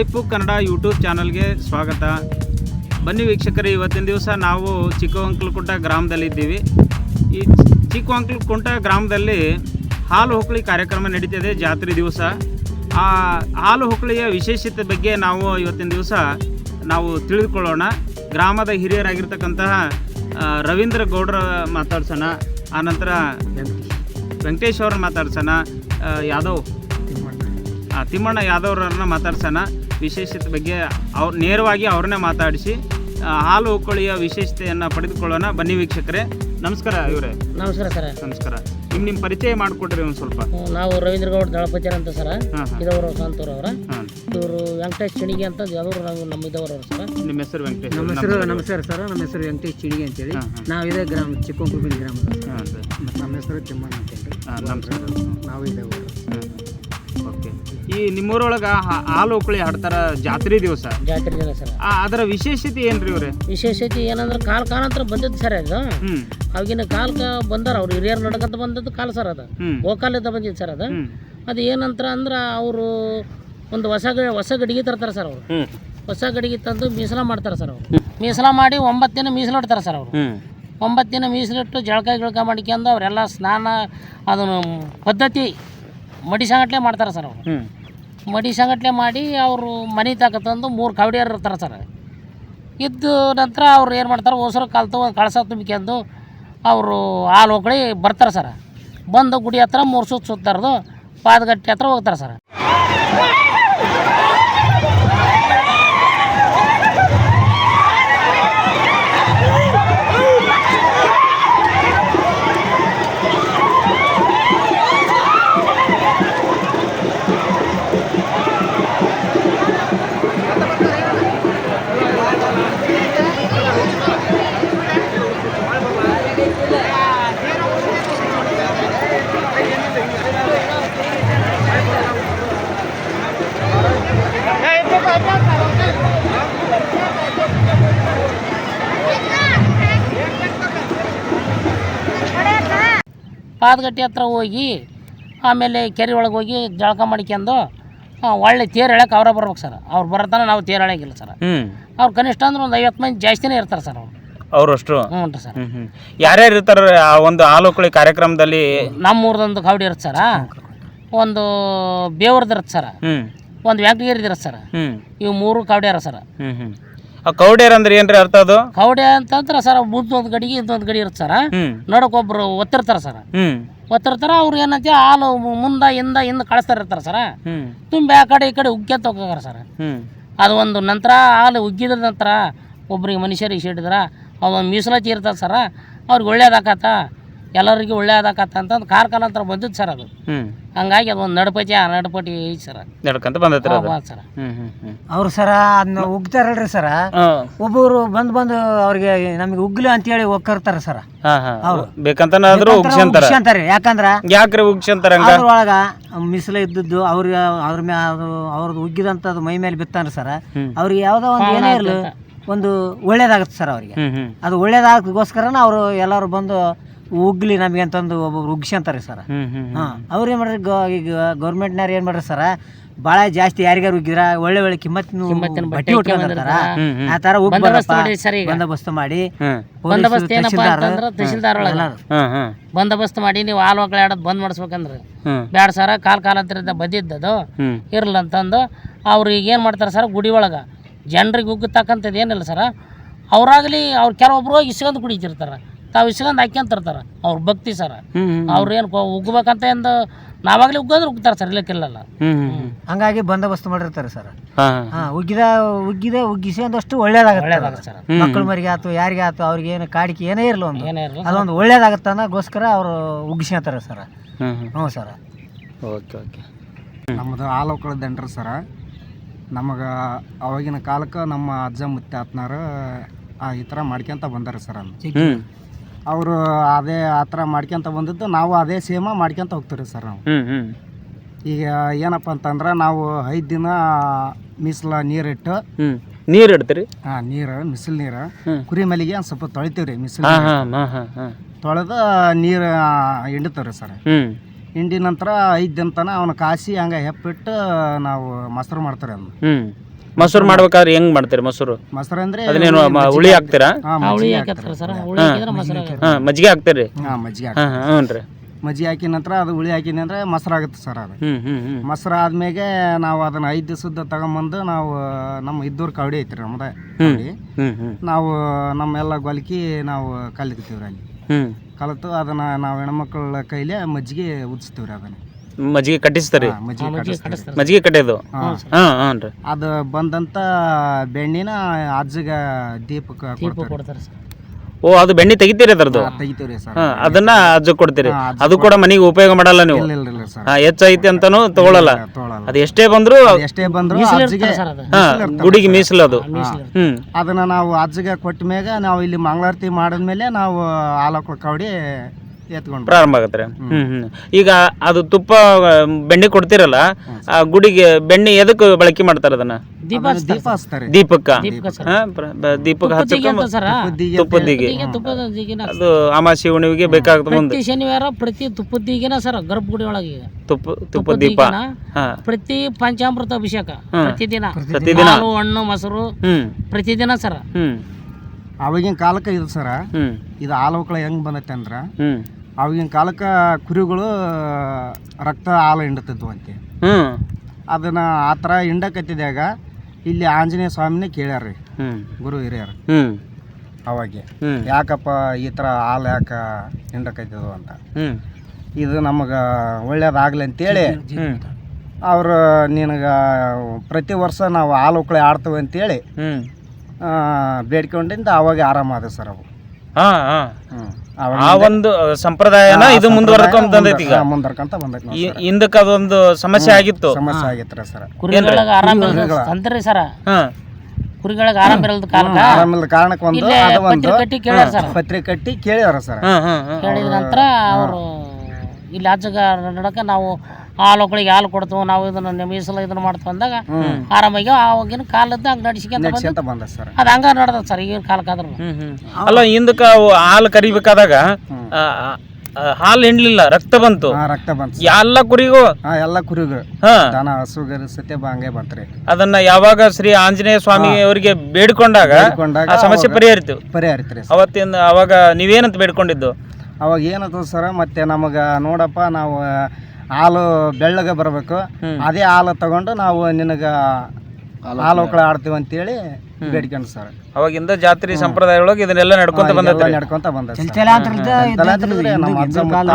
ಐಪು Kannada YouTube ಚಾನಲ್ಗೆ ಸ್ವಾಗತ. ಬನ್ನಿ ವೀಕ್ಷಕರೇ, ಇವತ್ತಿನ ದಿವಸ ನಾವು ಚಿಕ್ಕವಂಕಲಕುಂಟ ಗ್ರಾಮದಲ್ಲಿದ್ದೀವಿ. ಈ ಚಿಕ್ಕವಂಕಲಕುಂಟ ಗ್ರಾಮದಲ್ಲಿ ಹಾಲು ಹೊಕ್ಕಳಿ ಕಾರ್ಯಕ್ರಮ ನಡೀತಿದೆ, ಜಾತ್ರೆ ದಿವಸ. ಆ ಹಾಲು ಹೊಕ್ಕಳಿಯ ವಿಶೇಷತೆ ಬಗ್ಗೆ ನಾವು ಇವತ್ತಿನ ದಿವಸ ನಾವು ತಿಳಿದುಕೊಳ್ಳೋಣ. ಗ್ರಾಮದ ಹಿರಿಯರಾಗಿರ್ತಕ್ಕಂತಹ ರವೀಂದ್ರ ಗೌಡ್ರ ಮಾತಾಡ್ಸೋಣ. ಆನಂತರ ವೆಂಕಟೇಶ್ ಅವ್ರನ್ನ ಮಾತಾಡ್ಸೋಣ. ಯಾದವ್. ತಿಮ್ಮಣ್ಣ ಯಾದವ್ರನ್ನ ಮಾತಾಡ್ಸೋಣ. ವಿಶೇಷತೆ ಬಗ್ಗೆ ಅವ್ರು ನೇರವಾಗಿ ಅವ್ರನ್ನೇ ಮಾತಾಡಿಸಿ ಹಾಲು ಕೊಳಿಯ ವಿಶೇಷತೆಯನ್ನು ಪಡೆದುಕೊಳ್ಳೋಣ. ಬನ್ನಿ ವೀಕ್ಷಕರೇ. ನಮಸ್ಕಾರ ಇವರೇ. ನಮಸ್ಕಾರ ಸರ್. ನಮಸ್ಕಾರ. ನಿಮ್ಮ ನಿಮ್ಮ ಪರಿಚಯ ಮಾಡಿಕೊಡ್ರಿ ಒಂದು ಸ್ವಲ್ಪ. ನಾವು ರವೀಂದ್ರ ಗೌಡ ದಳಪತಿ ಅಂತ ಸರ್. ಇದವರು ಸಂತೂರ್ ಅವರ. ಇವರು ವೆಂಕಟೇಶ್ ಚಿಣಿಗೆ ಅಂತ ಯಾವ್ದು ನಾವು ನಮ್ಮ ಇದವರು ಸರ್. ನಿಮ್ಮ ಹೆಸರು ವೆಂಕಟೇಶ್. ನಮ್ಮ ಹೆಸರು ನಮಸ್ಕಾರ ಸರ್. ನಮ್ಮ ಹೆಸರು ವೆಂಕಟೇಶ್ ಚಿಣಿಗೆ ಅಂತೇಳಿ. ನಾವು ಇದೇ ಗ್ರಾಮ ಚಿಕ್ಕೊಂಕುಬಿನ ಗ್ರಾಮದ ನಮ್ಮ ಹೆಸರು ತಿಮ್ಮಣ್ಣ ಅಂತೇಳಿ. ನಮ್ಮ ನಮಸ್ಕಾರ. ನಾವು ಇದೇ ಊರು. ಓಕೆ ಈ ನಿಮ್ಮೂರೊಳಗೆ ಹಾಲು ಹೊಕ್ಕಳಿ ಹಾಡ್ತಾರ ಜಾತ್ರೆ ದಿವಸ. ಜಾತ್ರೆ ದಿನ ಸರ್. ಆ, ಅದರ ವಿಶೇಷತೆ ಏನ್ರಿ ಇವ್ರೆ? ವಿಶೇಷತೆ ಏನಂದ್ರೆ ಕಾಲ್ ಕಾಲಾಂತರ ಬಂದಿದ್ದು ಸರ್ ಅದು ಅವಾಗಿನ ಕಾಲ್ಕ ಬಂದಾರ ಅವ್ರು ಹಿರಿಯರ್ ನಡ್ಕಂತ ಬಂದದ್ದು ಕಾಲ್ ಸರ್ ಅದು. ಹ್ಞೂ ಗೋಕಾಲಿಂದ ಬಂದಿದ್ದು ಸರ್ ಅದು. ಅದು ಏನಂತರ ಅಂದ್ರೆ ಅವರು ಒಂದು ಹೊಸ ಗ- ಹೊಸ ಗಡಿಗೆ ತರ್ತಾರೆ ಸರ್ ಅವರು. ಹೊಸ ಗಡಿಗೆ ತಂದು ಮೀಸಲ ಮಾಡ್ತಾರೆ ಸರ್ ಅವರು. ಮೀಸಲ ಮಾಡಿ ಒಂಬತ್ತು ದಿನ ಮೀಸಲಿಡ್ತಾರೆ ಸರ್ ಅವರು. ಒಂಬತ್ತು ದಿನ ಮೀಸಲಿಟ್ಟು ಜಳಕ ಗಿಳಕ ಮಾಡ್ಕೊಂಡು ಅವರೆಲ್ಲ ಸ್ನಾನ ಅದನ್ನು ಪದ್ಧತಿ ಮಡಿ ಸಂಗಟ್ಲೆ ಮಾಡ್ತಾರೆ ಸರ್ ಅವರು. ಮಡಿ ಸಂಘಟನೆ ಮಾಡಿ ಅವರು ಮನೆ ತಕ ತಂದು ಮೂರು ಕವಡಿಯರು ಇರ್ತಾರೆ ಸರ್. ಇದ್ದು ನಂತರ ಅವ್ರು ಏನು ಮಾಡ್ತಾರೆ, ಹೊಸರು ಕಾಲು ಒಂದು ಕಳಸ ತುಂಬಿಕೊಂಡು ಅವರು ಹಾಲು ಹೊಕ್ಕಳಿ ಬರ್ತಾರೆ ಸರ. ಬಂದು ಗುಡಿ ಹತ್ರ ಮೂರು ಸುತ್ತ ಸುತ್ತಾರದು, ಪಾದಗಟ್ಟಿ ಹತ್ರ ಹೋಗ್ತಾರೆ ಸರ್. ಪಾದಗಟ್ಟಿ ಹತ್ರ ಹೋಗಿ ಆಮೇಲೆ ಕೆರೆ ಒಳಗೆ ಹೋಗಿ ಜಳಕ ಮಾಡ್ಕೊಂಡು ಒಳ್ಳೆ ತೇರು ಎಳಕ್ಕೆ ಅವರೇ ಬರ್ಬೇಕು ಸರ್. ಅವ್ರು ಬರತನ ನಾವು ತೇರು ಎಳಗಿಲ್ಲ ಸರ್. ಅವ್ರು ಕನಿಷ್ಠ ಅಂದ್ರೆ ಒಂದು ಐವತ್ತು ಮಂದಿ ಜಾಸ್ತಿನೇ ಇರ್ತಾರೆ ಸರ್ ಅವ್ರು. ಅವರಷ್ಟು ಹ್ಞೂ ರೀ ಸರ್. ಯಾರ್ಯಾರು ಇರ್ತಾರೆ ಆ ಒಂದು ಆಲೋಕಳಿ ಕಾರ್ಯಕ್ರಮದಲ್ಲಿ? ನಮ್ಮ ಕಾವಡಿ ಇರುತ್ತೆ ಸರ. ಒಂದು ಬೇವ್ರದ್ದು ಇರುತ್ತೆ ಸರ್. ಒಂದು ವೆಂಕಟಗಿರಿದು ಇರುತ್ತೆ ಸರ್. ಹ್ಞೂ ಇವು ಮೂರು ಕಾವಡಿ ಅರ ಸರ್. ಹ್ಞೂ ಆ ಕೌಡ್ಯಾರ ಅಂದ್ರೆ ಏನ್ರಿ ಅರ್ಥ ಅದು? ಕವಡೆ ಅಂತಂದ್ರೆ ಸರ್ ಮುಂದೆ ಒಂದು ಗಡಿಗೆ ಇಂದೊಂದು ಗಡಿ ಇರುತ್ತೆ ಸರ್. ಹ್ಮ್. ಒಬ್ರು ಒತ್ತಿರ್ತಾರ ಸರ್. ಹ್ಮ್. ಒತ್ತಿರ್ತಾರ ಅವ್ರು ಏನಂತೆ ಹಾಲು ಮುಂದ ಹಿಂದ ಹಿಂದ ಕಳಿಸ್ತಾರ ಇರ್ತಾರ ಸರ್. ಹ್ಮ್. ತುಂಬಿ ಆ ಕಡೆ ಈ ಕಡೆ ಉಗ್ಗ್ಯಂತ ಹೋಗಾರ ಸರ್. ಹ್ಮ್. ಅದು ಒಂದು ನಂತರ ಹಾಲು ಉಗ್ಗಿದ ನಂತರ ಒಬ್ರಿಗೆ ಮನುಷ್ಯರಿಗೆ ಸಿಡಿದ್ರ ಅವ್ ಮೀಸಲಾತಿ ಇರ್ತದೆ ಸರ್. ಅವ್ರಿಗೆ ಒಳ್ಳೇದಾಕತ್ತ? ಎಲ್ಲರಿಗೂ ಒಳ್ಳೇದಾಕತ್ತ ಅಂತಂದು ಕಾರ್ಖಾನೆ ಹತ್ರ ಬಂದಿದ್ದು ಸರ್ ಅದು. ಹಂಗಾಗಿ ಅದು ಒಂದು ನಡಪತಿ ಆ ನಡಪಟಿ ಐತಿ ಸರ್. ನಡ್ಕಂತ ಬಂದೈತ್ರಿ ಅದು. ಸರ್. ಅವ್ರು ಸರ ಅದನ್ನ ಉಗ್ತಾರಲ್ರಿ ಸರ. ಒಬ್ಬೊಬ್ರು ಒಬ್ಬರು ಬಂದು ಬಂದು ಅವ್ರಿಗೆ ನಮಗೆ ಉಗ್ಲಿ ಅಂತೇಳಿ ಒಕ್ಕರ್ತಾರ ಸರ. ಅವ್ರು. ಬೇಕಂತನಾದ್ರೂ ಉಗ್ಸಂತಾರೆ ಅಂತಾರೆ ಯಾಕಂದ್ರ ಯಾಕ್ರಿ ಉಗ್ಸಂತಾರ ಅದ್ರೊಳಗ ಮಿಸಲ ಇದ್ದದ್ದು ಅವ್ರಿಗೆ ಅವ್ರ ಮ್ಯಾ ಅದು ಅವ್ರದ್ದು ಉಗ್ಗಿದಂಥದ್ದು ಮೈ ಮೇಲೆ ಬಿತ್ತಾನ ಸರ್. ಅವ್ರಿಗೆ ಯಾವ್ದೋ ಒಂದು ಏನೇ ಇರಲಿ ಒಂದು ಒಳ್ಳೇದಾಗತ್ತೆ ಸರ್ ಅವ್ರಿಗೆ. ಅದು ಒಳ್ಳೇದಾಗೋಸ್ಕರನ ಅವರು ಎಲ್ಲರೂ ಬಂದು ಉಗ್ಲಿ ನಮಗೆ ಅಂತಂದು ಒಬ್ಬೊಬ್ರು ಉಗ್ಸ್ಯಂತಾರೆ ಸರ್. ಹ್ಮ್ ಹ್ಮ್ ಹಾಂ ಅವ್ರು ಏನು ಮಾಡ್ರಿ ಗೊ ಈಗ ಗೌರ್ಮೆಂಟ್ನವ್ರು ಏನು ಮಾಡ್ರಿ ಸರ ಭಾಳ ಜಾಸ್ತಿ ಯಾರಿಗಾರು ಉಗ್ಗಿದ್ರ ಒಳ್ಳೆ ಒಳ್ಳೆ ಕಿಮ್ಮತ್ ಬಟ್ಟೆ ಹ್ಮ್ ಆ ತರ ಬಂದೋಬಸ್ತ್ ಮಾಡಿ ಸರ್ ಬಂದೋಬಸ್ತ್ ಮಾಡಿ. ಹ್ಮ್. ಬಂದೋಬಸ್ತ್ ಏನಪ್ಪ ಅಂತಂದ್ರೆ ತಹಶೀಲ್ದಾರ್ ಒಳಗೆ. ಬಂದೋಬಸ್ತ್ ಮಾಡಿ ನೀವು ಹಾಲು ಆಡೋದು ಬಂದ್ ಮಾಡಿಸ್ಬೇಕಂದ್ರೆ. ಬ್ಯಾಡ ಸರ ಕಾಲ್ ಕಾಲಂತರಿಂದ ಬಂದಿದ್ದದು ಹ್ಮ್. ಇರಲ್ಲ ಅಂತಂದು ಅವ್ರು ಈಗ ಏನು ಮಾಡ್ತಾರೆ ಸರ್ ಗುಡಿ ಒಳಗೆ. ಜನರಿಗೆ ಉಗ್ಗತಕ್ಕಂಥದ್ದು ಏನಿಲ್ಲ ಸರ್. ಅವರಾಗಲಿ ಅವ್ರು ಕೆಲವೊಬ್ರು ಹೋಗಿ ಇಸ್ಕೊಂಡು ಕುಡಿತಿರ್ತಾರೆ. ತಾವು ಇಸ್ಕೊಂಡು ಹಾಕ್ಯಂತಿರ್ತಾರೆ ಅವ್ರ ಭಕ್ತಿ ಸರ್. ಏನು ಉಗ್ಬೇಕಂತ ಎಂದು ನಾವಾಗ್ಲೇ ಉಗ್ಗಂದ್ರೆ ಉಗ್ತಾರೆ ಸರ್ ಇಲ್ಲಕ್ಕಿಲ್ಲಲ್ಲ ಹಂಗಾಗಿ ಬಂದೋಬಸ್ತ್ ಮಾಡಿರ್ತಾರೆ ಸರ್. ಉಗ್ಗಿದ ಉಗ್ಗಿದ ಉಗ್ಗಿಸಿ ಒಂದಷ್ಟು ಒಳ್ಳೇದಾಗುತ್ತೆ ಸರ್. ಮಕ್ಕಳ ಮರಿಗೆ ಆಯ್ತು ಯಾರಿಗೆ ಆಯ್ತು ಅವ್ರಿಗೆ ಏನು ಕಾಡಿಕೆ ಏನೇ ಇರಲಿ ಒಂದು. ಏನೇ ಅದೊಂದು ಒಳ್ಳೇದಾಗತ್ತೆ ಅನ್ನೋಗೋಸ್ಕರ ಅವರು ಉಗ್ಗಿಸ್ಕೊಂತಾರೆ ಸರ್. ಹ್ಞೂ ಸರ್. Okay okay. ನಮ್ಮದು ಆಲೋಕಳ ದಂಡ್ರಿ ಸರ. ನಮಗೆ ಅವಾಗಿನ ಕಾಲಕ್ಕೆ ನಮ್ಮ ಅಜ್ಜ ಮುತ್ತಾತ್ನಾರ ಈ ಥರ ಮಾಡ್ಕೊಂತ ಬಂದಾರ ಸರ್ ಹ್ಮ್. ಅವರು ಅದೇ ಆ ಥರ ಮಾಡ್ಕೊಂತ ಬಂದಿದ್ದು ನಾವು ಅದೇ ಸೇಮ ಮಾಡ್ಕೊಂತ ಹೋಗ್ತೀವಿ ಸರ್ ನಾವು. ಈಗ ಏನಪ್ಪ ಅಂತಂದ್ರೆ ನಾವು ಐದು ದಿನ ಮೀಸಲ ನೀರಿಟ್ಟು ಹ್ಞೂ ನೀರು ಇಡ್ತೀರಿ? ಹಾಂ ನೀರು ಮಿಸಲ್ ನೀರು. ಕುರಿ ಮಲಿಗೆ ಒಂದು ಸ್ವಲ್ಪ ತೊಳಿತೀವಿ ರೀ ಮಿಸಲ್ ಹಾ ಹಾ ಹಾ ಹಾ ಹಾ. ತೊಳೆದು ನೀರು ಹಿಂಡ್ತೀವಿ ರೀ ಸರ್. ಹ್ಮ್. ಹಿಂಡಿ ನಂತರ ಐದು ದಿನ ತನಕ ಅವನ ಕಾಸಿ ಹಂಗೆ ಹೆಪ್ಪಿಟ್ಟು ನಾವು ಮೊಸರು ಮಾಡ್ತಾರೆ ಅದನ್ನ ಹ್ಮ್. ಮೊಸರು ಮಾಡ್ಬೇಕಾದ್ರೆ ಹೆಂಗ್ ಮಾಡ್ತೀರಿ ಮೊಸರು? ಮೊಸರು ಅಂದ್ರೆ ಅದನ್ನೇನು ಮ- ಹುಳಿ ಹಾಕ್ತೀರಾ? ಹಾ ಹುಳಿ ಮಜ್ಜಿಗೆ ಹಾಕತ್ತಾರ ಸರ್. ಹುಳಿ ಹಾಕಿದ್ರೆ ಮೊಸರು ಆಗತ್ತೆ. ಹಾ ಮಜ್ಜಿಗೆ ಹಾಕ್ತೀರಿ? ಹಾ ಮಜ್ಜಿಗೆ ಹಾ ಹಾ ಹ್ಞೂ ರೀ. ಮಜ್ಜಿಗೆ ಹಾಕಿದ ನಂತರ ಅದು ಹುಳಿ ಹಾಕಿದ ನಂತರ ಮೊಸರು ಆಗುತ್ತೆ ಸರ್ ಅದು. ಹ್ಮ್ ಹ್ಮ್ ಹ್ಮ್. ಮೊಸರು ಆದ್ಮೇಲೆ ನಾವು ಅದನ್ನ ಐದು ದಿವಸದ ತಗೊಂಬಂದು ನಾವು ನಮ್ಮ ಇದ್ದೂರ್ ಕವಡಿ ಐತ್ರಿ ನಮ್ದು ಹ್ಮ್ ಕವಡಿ. ಹ್ಮ್ ಹ್ಮ್. ನಾವು ನಮ್ಮೆಲ್ಲ ಗೊಲ್ಕಿ ನಾವು ಕಲಿತೀವ್ರಿ ಅಲ್ಲಿ. ಹ್ಮ್. ಕಲಿತು ಅದನ್ನ ನಾವು ಹೆಣ್ಮಕ್ಳ ಕೈಲಿ ಮಜ್ಜಿಗೆ ಉದಿಸ್ತೀವ್ರಿ ಅದನ್ನ. ಮಜ್ಜಿಗೆ ಕಟ್ಟಿಸ್ತಾರೆ? ಹಾ, ಮಜ್ಜಿಗೆ ಕಟ್ಟೋದು ಕಟ್ಟಿಸ್ತೀವಿ. ಮಜ್ಜಿಗೆ ಹಾ. ಹಾ ಹ್ಞೂ ರೀ. ಅದು ಬಂದಂತ ಬೆಣ್ಣಿನ ಅಜ್ಜಗ ದೀಪಕ ದೀಪ ಕೊಡ್ತಾರೆ. ಸರ್. ಓ ಅದು ಬೆಣ್ಣೆ ತೆಗಿತೀರಿ ಅದರದ್ದು? ತೆಗಿತೀವ್ರಿ ಸರ್. ಹಾ ಅದನ್ನ ಅಜ್ಜ ಕೊಡ್ತೀರಿ. ಅದು ಕೂಡ ಮನೆಗೆ ಉಪಯೋಗ ಮಾಡಲ್ಲ ನೀವು? ಇಲ್ಲ ಇಲ್ಲ ಇಲ್ಲ ಸರ್. ಹಾ ಹೆಚ್ಚೈತಿ ಅಂತಾನು ತಗೊಳಲ್ಲ. ತೊಗೊಳಲ್ಲ. ಅದು ಎಷ್ಟೇ ಬಂದ್ರು ಎಷ್ಟೇ ಬಂದ್ರು ಅಜ್ಜಿಗೆ ಇರ್ತಾರೆ ಸರ್ ಅದು. ಹಾ ಗುಡಿಗೆ ಮೀಸಲು ಅದು. ಹ್ಮ್. ಅದನ್ನ ನಾವು ಅಜ್ಜಿಗೆ ಕೊಟ್ಟ ಮ್ಯಾಗ ನಾವು ಇಲ್ಲಿ ಮಂಗಳಾರತಿ ಮಾಡಿದ್ಮೇಲೆ ನಾವು ಹಾಲಕ್ಕಳ ಕವಡಿ ಎತ್ಕೊಂಡು ಪ್ರಾರಂಭ ಆಗತ್ತೆ ಹ್ಮ್. ಹ್ಮ್ ಈಗ ಅದು ತುಪ್ಪ ಬೆಣ್ಣೆ ಕೊಡ್ತಿರಲ್ಲ ಆ ಗುಡಿಗೆ ಬೆಣ್ಣೆ ಎದಕ್ಕೆ ಬಳಕೆ ಮಾಡ್ತಾರ ಅದನ್ನ? ದೀಪ ಹಚ್ತಾರೆ ದೀಪಕ್ಕ? ದೀಪಕ್ಕ ಸರ್ ಹಾ ಪ್ರ- ಬ- ದೀಪಕ್ಕೆ ತುಪ್ಪದಿಗೆ ಹಚ್ಚಕ್ಕ ತುಪ್ಪದ ದಿಗಿನ ಅದು ಅಮಾಸಿ ಹುಣ್ಣಿಮೆಗೆ ಬೇಕಾಗ್ತದೆ ಮುಂದೆ. ಪ್ರತಿ ಶನಿವಾರ ಪ್ರತಿ ತುಪ್ಪದ ಸರ್ ಸರ್ ಗರ್ಭಗುಡಿ ಒಳಗೆ ಈಗ. ತುಪ್ಪ ತುಪ್ಪ ದೀಪ. ದಿಗಿನ ಹಾ. ಪ್ರತಿ ಪಂಚಾಮೃತ ಅಭಿಷೇಕ ಪ್ರತಿದಿನ ಪ್ರತಿದಿನ ಹಾಲು ಹಣ್ಣು ಮೊಸರು ಹ್ಮ್. ಪ್ರತಿದಿನ ಸರ್. ಹ್ಮ್. ಅವಾಗಿನ ಕಾಲಕ್ಕೆ ಇದು ಸರ ಹ್ಮ್. ಇದು ಆಲೋಕಳ ಹೆಂಗ್ ಬಂದೈತೆ ಅಂದ್ರ ಹ್ಮ್. ಅವಾಗಿನ ಕಾಲಕ್ಕೆ ಕುರಿಗಳು ರಕ್ತ ಹಾಲು ಹಿಂಡತಿದ್ವು ಅಂತೆ. ಹ್ಞೂ ಅದನ್ನ ಆ ಥರ ಹಿಂಡಕತ್ತಿದಾಗ ಇಲ್ಲಿ ಆಂಜನೇಯ ಸ್ವಾಮಿನೇ ಕೇಳ್ಯಾರ್ರಿ ಹ್ಞೂ ಗುರು ಹಿರಿಯರು. ಹ್ಞೂ ಅವಾಗೆ. ಹ್ಮ್. ಯಾಕಪ್ಪ ಈ ಥರ ಹಾಲು ಯಾಕೆ ಹಿಂಡಕತ್ತಿದ್ವು ಅಂತ. ಹ್ಞೂ ಇದು ನಮಗೆ ಒಳ್ಳೇದಾಗಲಿ ಅಂತೇಳಿ ಹ್ಞೂ ಅವರು ನಿನಗೆ ಪ್ರತಿ ವರ್ಷ ನಾವು ಹಾಲು ಉಕ್ಕಳಿ ಆಡ್ತೇವೆ ಅಂತೇಳಿ ಹ್ಞೂ ಆ, ಬೇಡ್ಕೊಂಡಿಂದ ಅವಾಗ ಆರಾಮಾದ ಸರ್ ಅವು. ಹಾ ಹಾ. ಹ್ಮ್. ಆ ಒಂದು ಸಂಪ್ರದಾಯನ ಇದು ಮುಂದುವರ್ಕೊಂಡ್ ಬಂದೈತಿ ಈಗ. ಮುಂದರ್ಕಂತ ಬಂದೈತಿ ಈ- ಹಿಂದಕ್ಕೆ ಅದೊಂದು ಸಮಸ್ಯೆ ಆಗಿತ್ತು. ಸಮಸ್ಯೆ ಆಗೈತ್ರಿ ಸರ್. ಕುರಿಗಳಿಗೆ ಆರಾಮ ಸಂತರಿ ಸರ. ಹಾ. ಕುರಿಗಳಿಗೆ ಆರಾಮ ಇರಲ್ದ ಕಾಲಕ್ಕ ಆರಾಮಿಲ್ಲ ಕಾರಣಕ್ಕೆ ಒಂದು ಇಲ್ಲೇ ಅದು ಒಂದು ಪತ್ರಿ ಕಟ್ಟಿ ಕೇಳ್ಯಾರ ಸರ್. ಪತ್ರಿಕೆ ಕಟ್ಟಿ ಕೇಳ್ಯಾರ ಸರ್. ಹಾ ಹಾ ಹಾ. ಕೇಳಿದ ನಂತರ ಅವರು ಇಲ್ಲಿ ಆಚೆಗ ನಡಕ ನಾವು ಹಾಲು ಒಕ್ಕಳಿಗೆ ಹಾಲು ಕೊಡ್ತೇವೆ ನಾವು ಇದನ್ನ ಮೀಸಲು ಇದನ್ನ ಮಾಡ್ತೇವೆ ಅಂದಾಗ ಆರಾಮಾಗಿ ಆವಾಗಿನ ಕಾಲದ ಹಂಗ ನಡ್ಸ್ಕೊಂತ ಬಂದು ಅಂತ ಬಂದ ಸರ್. ಅದು ಹಂಗ ನಡ್ದ ಸರ್ ಈಗಿನ ಕಾಲಕ್ಕಾದ್ರೂ. ಅಲ್ಲ ಹಿಂದಕ್ಕೆ ಅವು ಹಾಲು ಕರಿಬೇಕಾದಾಗ ಹಾಲು ಹಿಂಡ್ಲಿಲ್ಲ ರಕ್ತ ಬಂತು. ರಕ್ತ ಬಂತು ಎಲ್ಲ ಕುರಿಗೂ? ಹಾ ಎಲ್ಲ ಕುರಿಗಳು ಹಾ. ದನ ಹಸುಗರು ಸತ್ಯ ಹಂಗೆ ಬಂತ್ರಿ. ಅದನ್ನ ಯಾವಾಗ ಶ್ರೀ ಆಂಜನೇಯ ಸ್ವಾಮಿ ಅವರಿಗೆ ಬೇಡ್ಕೊಂಡಾಗ ಬೇಡ್ಕೊಂಡಾಗ ಆ ಸಮಸ್ಯೆ ಪರಿಹರಿತು. ಪರಿಹರಿತ್ರಿ ಅವತ್ತಿಂದ ಅವಾಗ ನೀವೇನಂತ ಬೇಡ್ಕೊಂಡಿದ್ದು? ಅವಾಗ ಏನದು ಸರ ಮತ್ತೆ ನಮಗೆ ನೋಡಪ್ಪ ನಾವು ಹಾಲು ಬೆಳ್ಳಗೆ ಬರಬೇಕು. ಅದೇ ಹಾಲು ತಗೊಂಡು ನಾವು ನಿನಗೆ ಹಾಲು ಒಕ್ಕಳ ಆಡ್ತೀವಿ ಅಂತೇಳಿ ಬೇಡ್ಕೊಂಡು ಸರ್ ಅವಾಗಿಂದ ಜಾತ್ರೆ ಸಂಪ್ರದಾಯ ಒಳಗೆ ಇದನ್ನೆಲ್ಲ ನಡ್ಕೊಂತ ಬಂದ ನಡ್ಕೊಂತ ಬಂದ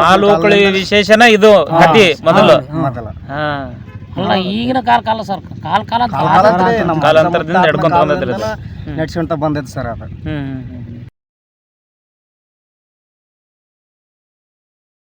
ಹಾಲು ಒಕ್ಕಳಿ ವಿಶೇಷನ ಇದು ಕತಿ ಮೊದಲು. ಮೊದಲ. ಈಗಿನ ಕಾಲ ಕಾಲ ಸರ್ ಕಾಲ ಕಾಲ ಅಂತ ಕಾಲಾಂತರದಿಂದ ನಡ್ಕೊಂತ ಬಂದದ್ರಿ ನಡ್ಸ್ಕೊಂತ ಬಂದೈತೆ ಸರ್ ಅದು.